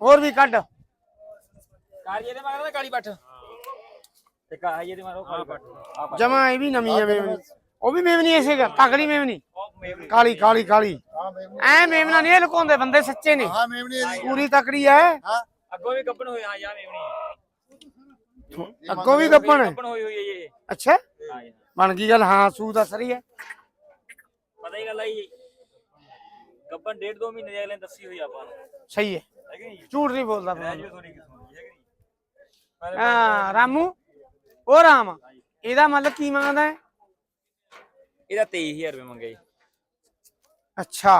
ਹੋਰ ਵੀ ਕੱਢ। ਕਾਰੀਏ ਦੇ ਮਗਰ ਨਾ ਕਾਲੀ ਪੱਠ। ਤੇ ਕਾਰੀਏ ਦੇ ਮਗਰ ਕਾਲੀ ਪੱਠ। ਆ ਜਮਾ ਇਹ ਵੀ ਨਵੀਂ ਹੈ ਮੇਵਨੀ। ਉਹ ਵੀ ਮੇਵਨੀ ਐਸੇ ਗਾ ਤਗੜੀ ਮੇਵਨੀ। ਕਾਲੀ ਕਾਲੀ ਕਾਲੀ। ਐ ਮੇਵਨਾ ਨਹੀਂ ਇਹ ਲੁਕਾਉਂਦੇ ਬੰਦੇ ਸੱਚੇ ਨੇ। ਹਾਂ ਇਹਦੀ। ਪੂਰੀ ਤਕੜੀ ਐ। ਹਾਂ। ਅੱਗੋਂ ਵੀ ਗੱਪਣ ਹੋਈ ਹਾਂ ਯਾ ਮੇਵਣੀ ਅੱਗੋਂ ਵੀ ਗੱਪਣ। ਗੱਪਣ ਹੋਈ ਹੋਈ ਹੈ ਇਹ ਅੱਛਾ। ਬਣ ਗਈ ਗੱਲ ਹਾਂ ਸੂ ਦੱਸ ਰਹੀ ਹੈ ਪਤਾ ਹੀ ਗੱਲ ਆਈ ਗੱਪਣ ਡੇਢ ਦੋ ਮਹੀਨੇ ਦੇ ਅਗਲੇ ਦੱਸੀ ਹੋਈ ਆਪਾਂ ਨੂੰ। ਸਹੀ ਹੈ ਝੂਠ ਨਹੀਂ ਬੋਲਦਾ ਮੈਂ। ਜੀ ਕਿਸਮ ਦੀ ਹੈ ਰਾਮੂ? ਉਹ ਰਾਮ ਇਹਦਾ ਮਤਲਬ ਕੀ ਮੰਗਦਾ ਹੈ? ਇਹਦਾ 23000 ਰੁਪਏ ਮੰਗੇ ਜੀ। ਅੱਛਾ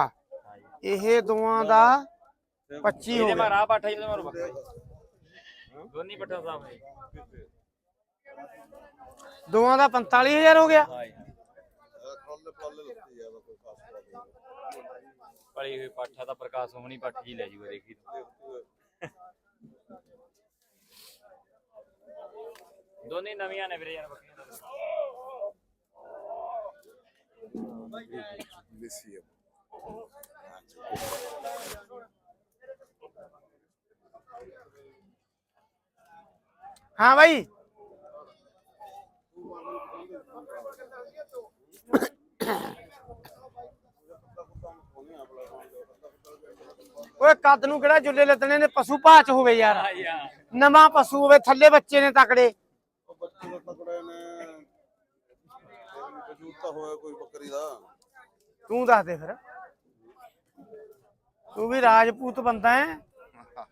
ਇਹ ਦੋਵਾਂ ਦਾ 25 ਹੋ ਇਹਦੇ ਗਿਆ। ਮਗਰ ਆ ਪੱਠਾ ਇਹਦੇ ਮਗਰ ਬੱਕਰਾ ਜੀ। ਦੋਨੀ ਪੱਠਾ ਸਾਹਿਬ ਨੇ। ਦੋਵਾਂ ਦਾ 45000 ਹੋ ਗਿਆ। ਪਲੀ ਹੋਈ ਪੱਠਾ ਤਾਂ ਪ੍ਰਕਾਸ਼ ਹੋਣੀ ਪੱਠ ਲੈ ਜੂਗਾ, ਦੇਖੀ ਦੋਨੇ ਨਵੀਆਂ ਨੇ ਵੀਰੇ ਯਾਰ ਬੱਕਰੀਆਂ ਤਾਂ। ਲਿਸੀ ਆ ਹਾਂ ਭਾਈ ਓਏ ਕੱਦ ਨੂੰ ਕਿਹੜਾ ਜੁੱਲੇ ਲੱਤਣੇ ਨੇ? ਪਸ਼ੂ ਭਾਚ ਹੋਵੇ ਯਾਰ। ਨਵਾਂ ਪਸ਼ੂ ਹੋਵੇ ਥੱਲੇ ਬੱਚੇ ਨੇ ਤਕੜੇ। ਉਹ ਬੱਚੇ ਦਾ ਤਕੜੇ ਨੇ। ਕਜੂਰ ਤਾਂ ਹੋਇਆ ਕੋਈ ਬੱਕਰੀ ਦਾ। ਤੂੰ ਦੱਸ ਦੇ ਫਿਰ। ਤੂੰ ਵੀ ਰਾਜਪੂਤ ਬੰਦਾ ਹੈ।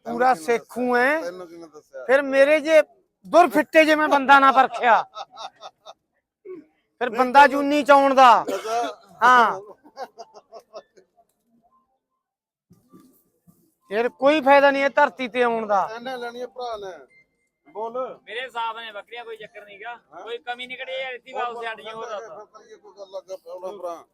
ਪੂਰਾ ਸੇਖੂ ਹੈ। ਫਿਰ ਮੇਰੇ ਜੇ ਦੁਰ ਫਿੱਟੇ ਜੇ ਮੈਂ ਬੰਦਾ ਨਾ ਪਰਖਿਆ। ਫਿਰ ਬੰਦਾ ਜੂਨੀ ਚਾਉਣ ਦਾ। ਹਾਂ। ਫਿਰ ਕੋਈ ਫਾਇਦਾ ਨਹੀਂ ਹੈ ਧਰਤੀ ਤੇ ਆਉਣ ਦਾ। ਇਹਨੇ ਲੈਣੀ ਆ ਭਰਾ ਨੇ। ਬੋਲ। ਮੇਰੇ ਹਿਸਾਬ ਨੇ ਬੱਕਰੀਆਂ ਕੋਈ ਚੱਕਰ ਨਹੀਂਗਾ ਕੋਈ ਕਮੀ ਨਹੀਂ ਕੜੀ ਯਾਰ ਇੱਥੇ ਵਾਪਸ ਛੱਡ ਜੀ ਹੋਰ ਦੱਸ। ਕਰੀਏ ਕੋਈ ਗੱਲ ਲੱਗਾ ਪਿਆ ਭਰਾ।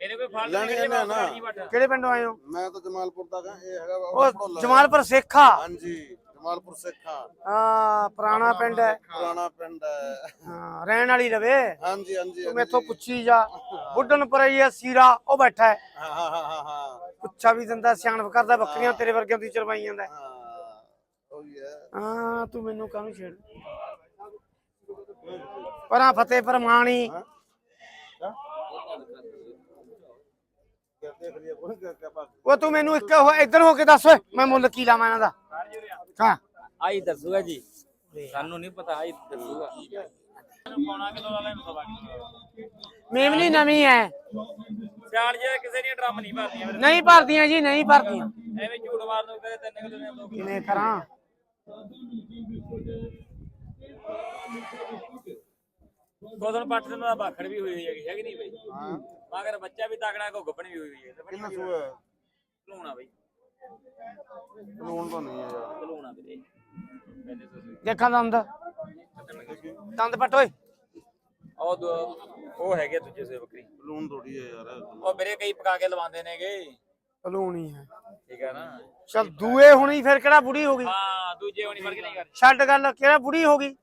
ਇਹਨੇ ਕੋਈ ਫਲ ਲੈਣੀ ਨਹੀਂ ਇਹਨੇ ਵਾਪਸ ਨਾ। ਛੱਡ ਜੀ ਬੱਠ ਕਿਹੜੇ ਪਿੰਡੋਂ ਆਏ ਹੋ? ਮੈਂ ਤਾਂ ਜਮਾਲਪੁਰ ਦਾ ਗਾ ਇਹ ਹੈਗਾ ਉਹ। ਜਮਾਲਪੁਰ ਸੇਖਾ ਹਾਂਜੀ ਜਮਾਲਪੁਰ ਸਿੱਖਾ ਹਾਂ ਪੁਰਾਣਾ ਪਿੰਡ ਹੈ। ਪੁਰਾਣਾ ਪਿੰਡ ਹੈ। ਹਾਂ ਰਹਿਣ ਵਾਲੀ ਰਵੇ। ਹਾਂਜੀ ਹਾਂਜੀ ਤੂੰ। ਮੈਥੋਂ ਪੁੱਛੀ ਜਾ। ਬੁੱਢਣ ਪਰ ਇਹ ਸੀਰਾ ਉਹ ਬੈਠਾ ਹੈ। ਹਾਂ ਹਾਂ ਹਾਂ ਹਾਂ ਹਾਂ। ਪੁੱਛਾ ਵੀ ਦਿੰਦਾ ਸਿਆਣਪ ਕਰਦਾ ਬੱਕਰੀਆਂ ਤੇਰੇ ਵਰਗਿਆਂ ਦੀ ਚਰਵਾਈ ਜਾਂਦਾ। ਹੈ। ਤੂੰ ਮੈਨੂੰ ਕਾਹਨੂੰ ਛੇੜ? ਪਰਾਂ ਫਤਿਹ ਪਰਮਾਣੀ ਉਹ ਤੂੰ ਮੈਨੂੰ ਇੱਕ ਇੱਧਰ ਹੋ ਕੇ ਦੱਸ ਓਏ ਮੈਂ ਮੁੱਲ ਕੀ ਲਾਵਾਂ ਇਹਨਾਂ ਦਾ? ਹਾਂ। ਆਈ ਦੱਸੂਗਾ ਜੀ। ਸਾਨੂੰ ਨਹੀਂ ਪਤਾ ਆਈ ਦੱਸੂਗਾ। ਮੇਮਨੀ ਨਵੀਂ ਹੈ। ਸਿਆਲ ਜੇ ਕਿਸੇ ਦੀਆਂ ਡਰਮ ਨਹੀਂ ਭਰਦੀਆਂ ਵੀਰੇ। ਨਹੀਂ ਭਰਦੀਆਂ ਜੀ ਨਹੀਂ ਭਰਦੀਆਂ। ਐਵੇਂ ਝੂਠ ਮਾਰਨ ਨੂੰ ਕਦੇ ਤਿੰਨ ਕਿਲੋ ਦੀਆਂ ਦੋ ਕਿਲੋ ਕਿਵੇਂ ਕਰਾਂ? ਗੋਦਨ ਪੱਟ ਦੇ ਨਾਲ ਬਾਖੜ ਵੀ ਹੋਈ ਹੋਈ ਹੈਗੀ ਹੈ ਕਿ ਨਹੀਂ ਬਈ? ਹਾਂ। ਮਗਰ ਬੱਚਾ ਵੀ ਤਕੜਾ ਕੋ ਗੱਪਣ ਵੀ ਹੋਈ ਹੋਈ ਹੈ। ਕਿੰਨਾ ਸੂਆ? ਲੂਣਾ ਬਈ। ਲੂਣ ਤਾਂ ਨਹੀਂ ਯਾਰ ਲੂਣਾ ਵੀਰੇ। ਦੇਖਾਂ ਦੰਦ। ਦੰਦ ਪੱਟ ਓਏ। ਉਹ ਦੋ ਉਹ ਹੈਗੇ ਦੂਜੇ ਸੇ ਬੱਕਰੀ ਲੂਣ ਥੋੜੀ ਹੈ ਯਾਰ ਉਹ ਵੀਰੇ ਕਈ ਪਕਾ ਕੇ ਲਵਾਉਂਦੇ ਨੇਗੇ ਲੂਣੀ ਹੈ ਠੀਕ ਹੈ ਨਾ ਚਲ ਦੂਏ ਹੁਣੀ ਫਿਰ ਕਿਹੜਾ ਬੁੜੀ ਹੋ ਗਈ ਹਾਂ ਦੂਜੇ ਹੋਣੀ ਫ਼ਰਕ ਨਹੀਂ ਕਰ ਛੱਡ ਗੱਲ ਕਿਹੜਾ ਬੁੜੀ ਹੋ ਗਈ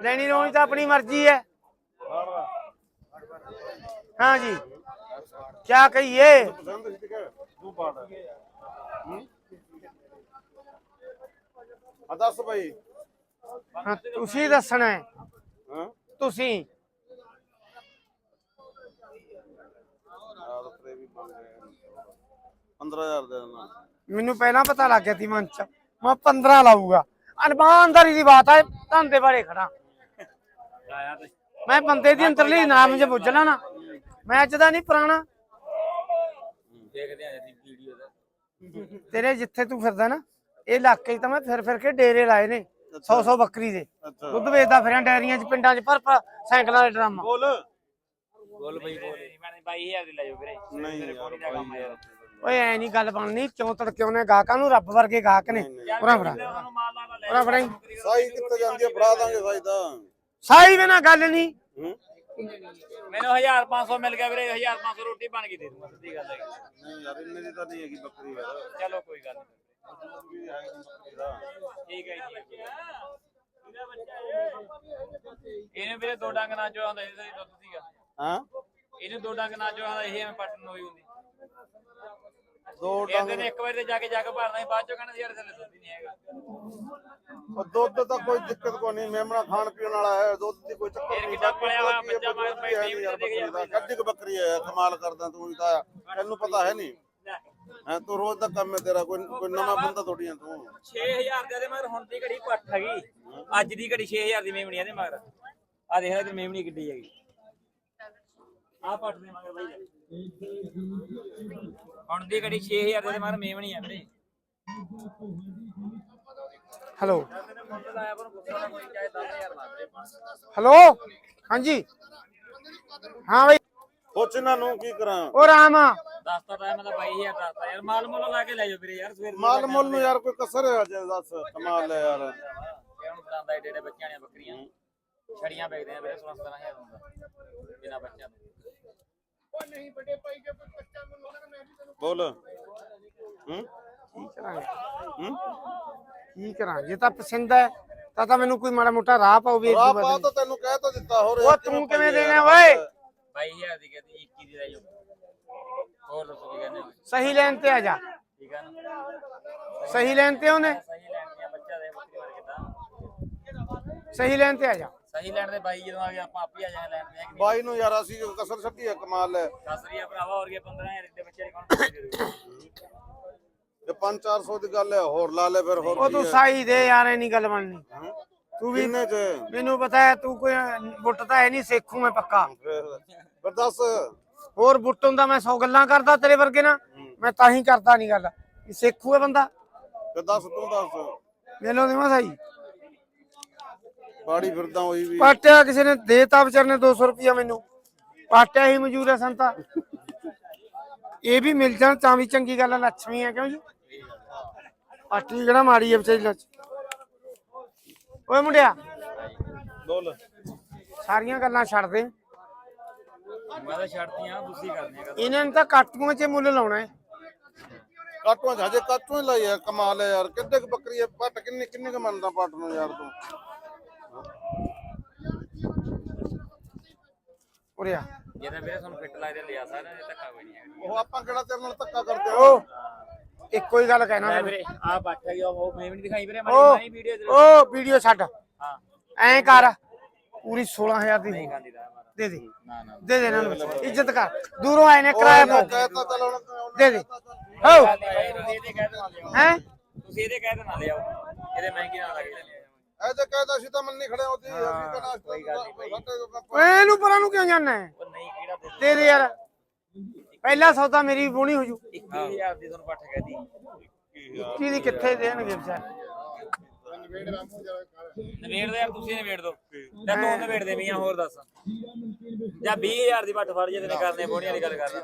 ਲੈਣੀ ਰੋਣੀ ਤਾਂ ਆਪਣੀ ਮਰਜ਼ੀ ਹੈ ਹਾਂ ਜੀ ਕੀ ਕਹੀਏ ਪਸੰਦ ਸੀ ਕਿ ਤੂੰ ਪਾੜ ਆ ਦੱਸ ਭਾਈ ਹਾਂ, ਤੁਸੀਂ ਦੱਸਣਾ ਹੈ ਤੁਸੀਂ? ਯਾਰ ਤੇ ਵੀ ਬਣ ਗਏ। 15000 ਦੇ ਦੇਣਾ। ਮੈਨੂੰ ਪਹਿਲਾਂ ਪਤਾ ਲੱਗ ਗਿਆ ਸੀ ਮਨ ਚ। ਮੈਂ 15 ਲਾਊਗਾ। ਅਨਬਾਨਦਾਰੀ ਦੀ ਬਾਤ ਹੈ ਧੰਦੇ ਬਾਰੇ ਖੜਾ ਮੈਂ ਬੰਦੇ ਦੀ ਅੰਦਰਲੀ ਨਾਮ ਜੇ ਬੁੱਝ ਲੈਣਾ। ਮੈਂ ਅੱਜ ਦਾ ਨਹੀਂ ਪੁਰਾਣਾ। ਦੇਖਦੇ ਆਂ ਜੀ ਵੀਡੀਓ ਦਾ। ਤੇਰੇ ਜਿੱਥੇ ਤੂੰ ਫਿਰਦਾ ਨਾ ਇਹ ਇਲਾਕੇ 'ਚ ਤਾਂ ਮੈਂ ਫਿਰ ਫਿਰ ਕੇ ਡੇਰੇ ਲਾਏ ਨੇ। 100 100 ਬੱਕਰੀ ਦੇ। ਅੱਛਾ। ਦੁੱਧ ਵੇਚਦਾ ਫਿਰਾਂ ਡੈਰੀਆਂ 'ਚ ਪਿੰਡਾਂ 'ਚ ਭਰ ਭਰ ਸਾਈਕਲਾਂ ਦੇ ਡਰਮ। ਬੋਲ। ਬੋਲ ਬਈ ਬੋਲ। ਮੈਂ 22000 ਦੀ ਲੈ ਜਾਓ ਵੀਰੇ। ਨਹੀਂ ਯਾਰ ਓਏ ਐ ਨਹੀਂ ਗੱਲ ਬਣਨੀ ਕਿਉਂ ਤੜਕਿਓ ਨੇ ਗਾਹਕਾਂ ਨੂੰ? ਰੱਬ ਵਰਗੇ ਗਾਹਕ ਨੇ। ਪੂਰਾ ਲਾ ਲੈ ਪੂਰਾ ਫੜਾਈ ਸਾਈ ਕਿੱਥੇ ਜਾਂਦੀ ਹੈ ਫੜਾ ਦਾਂਗੇ ਸਾਈ ਤਾਂ। ਸਾਈ ਬਿਨਾ ਗੱਲ ਨਹੀਂ ਮੈਨੂੰ 1500 ਮਿਲ ਗਿਆ ਵੀਰੇ 1500 ਰੋਟੀ ਬਣ ਗਈ ਦੇ ਦੂੰਗਾ ਸਿੱਧੀ ਗੱਲ ਹੈ ਨਹੀਂ ਯਾਰ ਇੰਨੇ ਦੀ ਤਾਂ ਨਹੀਂ ਹੈਗੀ ਬੱਕਰੀ ਯਾਰ। ਚਲੋ ਕੋਈ ਗੱਲ ਨਹੀਂ ਠੀਕ ਹੈ ਜੀ। ਇਹਨੇ ਵੀਰੇ ਦੋ ਡੰਗ ਨਾ ਜੋ ਆਉਂਦਾ ਇਹਦਾ ਹੀ ਦੁੱਧ ਸੀਗਾ। ਹਾਂ? ਇਹਨੂੰ ਦੋ ਡੰਗ ਨਾ ਜੋ ਆਉਂਦਾ ਇਹ ਐਵੇਂ ਪੱਟਣ ਨੂੰ ਹੋਈ ਹੁੰਦੀ। ਦੋ ਕਹਿੰਦੇ ਡੰਗ ਨੇ ਇੱਕ ਵਾਰ ਤੇ ਜਾ ਕੇ ਜਾ ਕੇ ਭਰਨਾ ਹੀ ਬਾਅਦ ਚੋਂ ਕਹਿੰਦੇ ਯਾਰ ਥੱਲੇ ਦੁੱਧ ਹੀ ਨਹੀਂ ਹੈਗਾ। ਉਹ ਦੁੱਧ ਤਾਂ ਕੋਈ ਦਿੱਕਤ ਨਹੀਂ ਮੇਮਣਾ ਖਾਣ ਪੀਣ ਵਾਲਾ ਹੈ ਦੁੱਧ ਦੀ ਕੋਈ ਚੱਕਰ ਨਹੀਂ ਕਿੱਦਾਂ ਪਲਿਆ ਹੋਇਆ ਬੱਚਾ ਮਗਰ ਪਈ ਟੀਮ ਦੇ ਦੇਖ ਬੱਕਰੀ ਦਾ ਕੱਢੀ ਕੁ ਬੱਕਰੀ ਹੈ ਕਮਾਲ ਕਰਦਾ ਤੂੰ ਤਾਂ ਤੈਨੂੰ ਪਤਾ ਹੈ ਨਹੀਂ। ਹੈ ਤੂੰ ਰੋਜ਼ ਦਾ ਕੰਮ ਹੈ ਤੇਰਾ ਕੋਈ ਕੋਈ ਨਵਾਂ ਬੰਦਾ ਥੋੜੀ ਹੈ ਤੂੰ। 6000 ਦੇ ਦੇ ਮਗਰ ਹੁਣ ਦੀ ਘੜੀ ਪੱਠ ਹੈਗੀ। ਅੱਜ ਦੀ ਘੜੀ 6000 ਦੀ ਮੇਮਣੀ ਆ ਦੇ ਮਗਰ। ਆ ਦੇਖ ਲੈ ਤੇ ਮੇਮਣੀ ਕਿੱਡੀ ਹੈਗੀ। ਆ ਪੱਠ ਦੇ ਮਗਰ ਬਾਈ। ਹੁਣ ਦੀ ਘੜੀ 6000 ਦੇ ਦੇ ਮਗਰ ਮੇਮਣੀ ਆ ਵੀਰੇ। ਹੈਲੋ ਮੁੱਲ ਲਾਇਆ ਪਰ ਗੁੱਸਾ ਕੋਈ ਚਾਹੇ 10000 ਲਾ ਦੇ ਹੈਲੋ ਹਾਂਜੀ। ਹਾਂ ਬਈ। ਪੁੱਛ ਇਹਨਾਂ ਨੂੰ ਕੀ ਕਰਾਂ। ਉਹ ਰਾਮ ਦਸਤਾ ਟਾਈਮ ਦਾ 22000 ਦਸਤਾ ਯਾਰ ਮਾਲ ਮੁੱਲ ਲਾ ਕੇ ਲੈ ਜਾਓ ਵੀਰੇ ਯਾਰ ਸਵੇਰ ਮਾਲ ਮੁੱਲ ਨੂੰ ਯਾਰ ਕੋਈ ਕਸਰ ਹੈ ਜੇ ਦੱਸ ਕਮਾਲ ਹੈ ਯਾਰ। ਕਿਉਂ ਦੰਦਾ ਏਡੇ ਏਡੇ ਬੱਚਿਆਂ ਦੀਆਂ ਬੱਕਰੀਆਂ ਛੜੀਆਂ ਵੇਚਦੇ ਆ ਵੀਰੇ 16 17000 ਹੁੰਦਾ ਬਿਨਾ ਬੱਚਿਆਂ ਤੋਂ। ਬੋਲ। ਹੂੰ? ਕੀ ਕਰਾਂਗੇ? ਹੂੰ? ਕੀ ਕਰਾਂ ਜੇ ਤਾਂ ਪਸੰਦ ਹੈ ਤਾਂ ਤਾਂ ਮੈਨੂੰ ਕੋਈ ਮਾੜਾ ਮੋਟਾ ਰਾਹ ਪਾਓ ਵੀ ਰਾਹ ਇੱਕ ਪਾ ਤਾਂ ਤੈਨੂੰ ਕਹਿ ਤਾਂ ਦਿੱਤਾ ਹੋਰ ਉਹ ਤੂੰ ਕਿਵੇਂ ਦੇਣਾ ਓਏ? 22000 ਦੀ ਕਹਿੰਦੀ 21 ਦੀ ਲੈ ਜਾਓ। ਹੋਰ ਦੱਸੋ ਕੀ ਕਹਿੰਦੇ ਹੋ? ਸਹੀ ਲਾਈਨ ਤੇ ਆ ਜਾ। ਠੀਕ ਆ ਨਾ? ਸਹੀ ਲਾਈਨ ਤੇ ਉਹਨੇ? ਸਹੀ ਲੈਣ ਦੀਆਂ ਬੱਚਾ ਦੇ ਬੱਕਰੀ ਮਾਰ ਕਿਦਾਂ ਸਹੀ ਲਾਈਨ ਤੇ ਆ ਜਾ। ਸਹੀ ਲੈਣ ਦੇ ਬਾਈ ਜਦੋਂ ਆ ਗਏ ਆਪਾਂ ਆਪ ਹੀ ਆ ਜਾਏ ਲੈਣ ਦੇ ਕਿ ਬਾਈ ਨੂੰ ਯਾਰ ਅਸੀਂ ਕਸਰ ਛੱਡੀ ਹੈ ਕਮਾਲ ਹੈ। ਦਸਰੀਆ ਭਰਾਵਾ ਹੋਰ ਕੀ 15000 ਦੇ ਬੱਚੇ ਦੇ ਕੌਣ ਪੈਸੇ ਦੇ ਦੇਊ ਜੇ 5-400 ਦੀ ਗੱਲ ਹੈ ਹੋਰ ਲਾ ਲੈ ਫਿਰ ਹੋਰ ਉਹ ਤੂੰ ਹੈ? ਸਾਈ ਦੇ ਯਾਰ ਇਹ ਨਹੀਂ ਗੱਲ ਬਣਨੀ। ਹੂੰ? ਤੂੰ ਵੀ ਕਿੰਨੇ ਚ? ਮੈਨੂੰ ਪਤਾ ਹੈ ਤੂੰ ਕੋਈ ਬੁੱਟ ਤਾਂ ਹੈ ਨਹੀਂ ਸੇਖੂ ਮੈਂ ਪੱਕਾ। ਫਿਰ ਫਿਰ ਦੱਸ। ਹੋਰ ਬੁੱਟ ਹੁੰਦਾ ਮੈਂ 100 ਗੱਲਾਂ ਕਰਦਾ ਤੇਰੇ ਵਰਗੇ ਨਾ ਮੈਂ ਤਾਂ ਹੀ ਕਰਦਾ ਨਹੀਂ ਗੱਲ। ਸੇਖੂ ਹੈ ਬੰਦਾ। ਫਿਰ ਦੱਸ ਤੂੰ ਦੱਸ। ਮੈਨੂੰ ਦੇਵਾਂ ਸਾਈ। ਬਾੜੀ ਫਿਰਦਾ ਹੋਈ ਵੀ। ਪਾਟਿਆ ਕਿਸੇ ਨੇ ਦੇਤਾ ਵਿਚਾਰ ਨੇ 200 ਰੁਪਿਆ ਮੈਨੂੰ। ਪਾਟਿਆ ਹੀ ਮੌਜੂਦ ਹੈ ਸੰਤਾ। ਇਹ ਵੀ ਮਿਲ ਜਾਣ ਤਾਂ ਵੀ ਚੰਗੀ ਗੱਲ ਹੈ ਲੱਛਮੀ ਹੈ ਕਿਉਂ ਜੀ? ਪਾਟੀ ਕਿਹੜਾ ਮਾੜੀ ਹੈ ਵਿਚਾਰੀ ਲੱਛ। ਓਏ ਮੁੰਡਿਆ। ਬੋਲ। ਸਾਰੀਆਂ ਗੱਲਾਂ ਛੱਡ ਦੇ। ਮੈਂ ਤਾਂ ਛੱਡਤੀਆਂ ਤੁਸੀਂ ਕਰਦੇ ਆ ਇਹਨਾਂ ਨੇ ਤਾਂ ਕਾਟੂਆਂ 'ਚ ਮੁੱਲ ਲਾਉਣਾ ਹੈ। ਕਾਟੂਆਂ ਹਜੇ ਕਾਟੂਆਂ ਹੀ ਲਾਈ ਹੈ ਕਮਾਲ ਹੈ ਯਾਰ। ਕਿੱਡੇ ਕੁ ਬੱਕਰੀ ਹੈ ਪੱਟ ਕਿੰਨੇ ਕਿੰਨੇ ਕ ਮੰਨਦਾ ਪੱਟ ਨੂੰ ਯਾਰ ਤੂੰ? ਉਰਿਆ ਜੇ ਤਾਂ ਵੀਰੇ ਤੁਹਾਨੂੰ ਫਿੱਟ ਲੱਗਦੇ ਲਿਆ ਇਹ ਧੱਕਾ ਕੋਈ ਨਹੀਂ ਹੈਗਾ। ਉਹ ਆਪਾਂ ਕਿਹੜਾ ਤੇਰੇ ਨਾਲ ਧੱਕਾ ਕਰਦੇ ਓ ਹਾਂ ਇੱਕੋ ਹੀ ਗੱਲ ਕਹਿਣਾ ਵੀਰੇ ਆ ਬੱਠ ਹੈਗੀ ਉਹ ਮੈਂ ਵੀ ਨਹੀਂ ਦਿਖਾਈ ਵੀਰੇ ਵੀਡੀਓ ਛੱਡ। ਹਾਂ। ਐਂ ਕਰ ਪੂਰੀ 16000 ਦੀ ਨਹੀਂ ਹੋਊ। ਖਾਂਦੀ ਦਾ ਮਾਰਾ ਦੇ ਦੇ। ਨਾ ਨਾ ਦੇ ਦੇ ਇਹਨਾਂ ਨੂੰ। ਇੱਜ਼ਤ ਕਰ। ਦੂਰੋਂ ਆਏ ਨੇ ਕਿਰਾਇਆ ਪਾਓ ਕਹਿਤਾ ਚਲ ਹੁਣ ਦੇ ਦੇ। ਹੋ ਗੱਲ ਨਹੀਂ ਭਾਈ, ਤੁਸੀਂ ਇਹਦੇ ਕਹਿ ਦੇ ਨਾਲ ਲਿਆਓ। ਹੈ? ਤੁਸੀਂ ਇਹਦੇ ਕਹਿ ਦੇ ਨਾਲ ਲਿਆਓ। ਇਹਦੇ ਮਹਿੰਗੀ ਨਾਲ ਲੱਗ ਜਾਂਦੇ ਐ ਜੇ ਕਹਿਤਾ ਸੀ ਤਾਂ ਮੰਨੀ ਖੜੇ ਹੁੰਦੀ ਅਸੀਂ। ਓਏ ਇਹਨੂੰ ਪਰਾਂ ਨੂੰ ਕਿਉਂ ਜਾਣਾ ਹੈ? ਉਹ ਨਹੀਂ ਕਿਹੜਾ ਦੇ ਦੇ ਦੇ ਯਾਰ ਪਹਿਲਾ ਸੌਦਾ ਮੇਰੀ ਬੋਣੀ ਹੋ ਜੂ। 21000 ਦੀ ਤੁਹਾਨੂੰ ਪੱਠ ਕਹਿਦੀ ਕੀ ਦੀ ਕਿੱਥੇ ਦੇਣਗੇ ਵਿਚਾਰ? ਨਵੇੜ ਦੇ ਯਾਰ ਤੁਸੀਂ ਨਵੇੜ ਦੋ। ਜਾਂ ਤੂੰ ਨਵੇੜ ਦੇ ਮੀਆਂ ਹੋਰ ਦੱਸ। ਜਾਂ 20000 ਦੀ ਪੱਠ ਫੜ ਜੇ ਤੈਨੇ ਕਰਨੇ ਬੋਣੀ ਵਾਲੀ ਗੱਲ ਕਰਦਾ।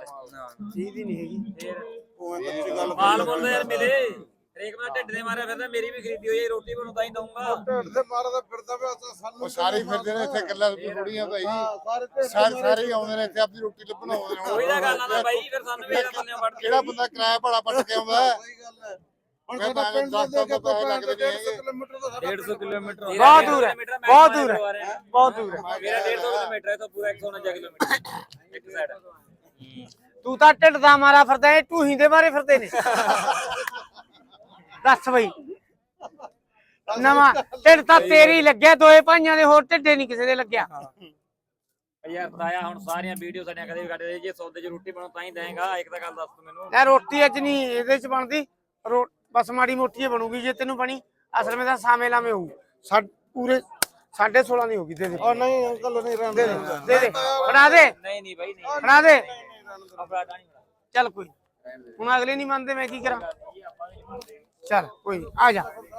ਚੀਜ਼ ਹੀ ਨਹੀਂ ਹੈਗੀ। ਫੇਰ ਉਹ ਕੱਚੀ ਗੱਲ ਮਾਲ ਮੁੱਲ ਯਾਰ ਮਿਲੇ ਹਰੇਕ ਮੈਂ ਢਿੱਡ ਦੇ ਮਾਰਿਆ ਫਿਰਦਾ ਮੇਰੀ ਵੀ ਖਰੀਦੀ ਹੋਈ ਹੈ ਰੋਟੀ ਬਣੂ ਤਾਂ ਹੀ ਦਊਂਗਾ। ਢੇਡ ਤੇ ਮਾਰਦਾ ਫਿਰਦਾ ਪਿਆ ਤਾਂ ਸਾਨੂੰ ਉਹ ਸਾਰੇ ਫਿਰਦੇ ਨੇ ਇੱਥੇ ਗੱਲਾਂ ਥੋੜੀਆਂ ਭਾਈ। ਸਾਰੇ ਸਾਰੇ ਆਉਂਦੇ ਨੇ ਇੱਥੇ ਆਪਣੀ ਰੋਟੀ ਲੱਭਣ ਆਉਂਦੇ ਨੇ। ਉਹੀ ਤਾਂ ਗੱਲ ਆ ਨਾ ਬਾਈ ਫਿਰ ਸਾਨੂੰ ਵੀ ਇਹਦਾ ਬੰਨਿਓ ਫੜ ਕਿਹੜਾ ਬੰਦਾ ਕਿਰਾਇਆ ਭਾੜਾ ਪੱਟ ਕੇ ਆਉਂਦਾ? ਹੈ? ਸਹੀ ਗੱਲ ਹੈ। ਹੁਣ ਸਾਡਾ ਤਾਂ ਪਿੰਡ ਦੇ ਦਸ ਤੋਂ ਪੈਸੇ ਲੱਗਦੇ ਨਹੀਂ ਹੈਗੇ। ਕਿਲੋਮੀਟਰ ਦਾ ਸਾਡਾ 150 ਕਿਲੋਮੀਟਰ ਬਹੁਤ ਦੂਰ ਹੈ ਬਹੁਤ ਦੂਰ ਹੈ ਬਹੁਤ ਦੂਰ ਹੈ। ਮੇਰਾ 150 ਕਿਲੋਮੀਟਰ ਹੈ ਤਾਂ ਪੂਰਾ 149 ਕਿਲੋਮੀਟਰ। ਇੱਕ ਸਾਈਡ ਤੂੰ ਤਾਂ ਢਿੱਡ ਦਾ ਮਾਰਾ ਫਿਰਦਾ ਇਹ ਢੂਹੀ ਦੇ ਮਾਰੇ ਫਿਰਦੇ ਨੇ। ਦੱਸ ਬਈ। ਨਵਾਂ ਢਿੱਡ ਤਾਂ ਤੇਰੀ ਲੱਗਿਆ ਦੋਏ ਭਾਈਆਂ ਦੇ ਹੋਰ ਢਿੱਡੇ ਨਹੀਂ ਕਿਸੇ ਦੇ ਲੱਗਿਆ। ਯਾਰ ਤਾਇਆ ਹੁਣ ਸਾਰੀਆਂ ਵੀਡੀਓ ਸਾਡੀਆਂ ਕਦੇ ਵੀ ਕੱਢਦੇ ਜੇ ਸੌਦੇ 'ਚ ਰੋਟੀ ਬਣਾਉ ਤਾਂ ਹੀ ਦੇਂਗਾ ਇੱਕ ਤਾਂ ਗੱਲ ਦੱਸ ਤੂੰ ਮੈਨੂੰ। ਯਾਰ ਰੋਟੀ ਅੱਜ ਨਹੀਂ ਇਹਦੇ ਚ ਬਣਦੀ ਬਸ ਮਾੜੀ ਮੋਟੀ ਹੀ ਬਣੂਗੀ ਜੇ ਤੈਨੂੰ ਬਣੀ ਅਸਲ ਵਿੱਚ ਤਾਂ ਸਾਵੇਂ ਲਾਵੇਂ ਹੋਊ। ਸਾ ਪੂਰੇ 16.5 ਦੀ ਹੋਗੀ ਦੇ ਦੇ। ਉਹ ਨਹੀਂ ਅੰਕਲ ਨਹੀਂ ਰਹਿਣ ਦੇ ਦੇ। ਫੜਾ ਦੇ। ਨਹੀਂ ਨਹੀਂ ਬਾਈ ਨਹੀਂ। ਫੜਾ ਦੇ। ਨਹੀਂ ਚੱਲ ਕੋਈ ਹੁਣ ਅਗਲੇ ਨਹੀਂ ਮੰਨਦੇ ਮੈਂ ਕੀ ਕਰਾਂ? ਚੱਲ ਕੋਈ ਆ ਜਾ।